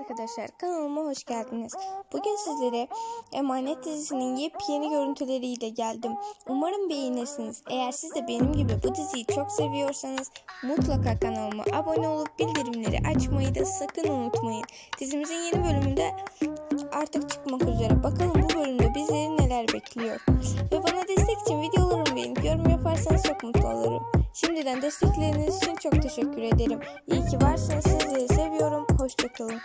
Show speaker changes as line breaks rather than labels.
arkadaşlar kanalıma hoş geldiniz. Bugün sizlere Emanet dizisinin yepyeni görüntüleriyle geldim. Umarım beğenirsiniz. Eğer siz de benim gibi bu diziyi çok seviyorsanız mutlaka kanalıma abone olup bildirimleri açmayı da sakın unutmayın. Dizimizin yeni bölümünde artık çıkmak üzere. Bakalım bu bölümde bizleri neler bekliyor. Ve bana destek için videolarımı beğenip yorum yaparsanız çok mutlu olurum. Şimdiden destekleriniz için çok teşekkür ederim. İyi ki varsınız. Sizleri seviyorum. Hoşçakalın.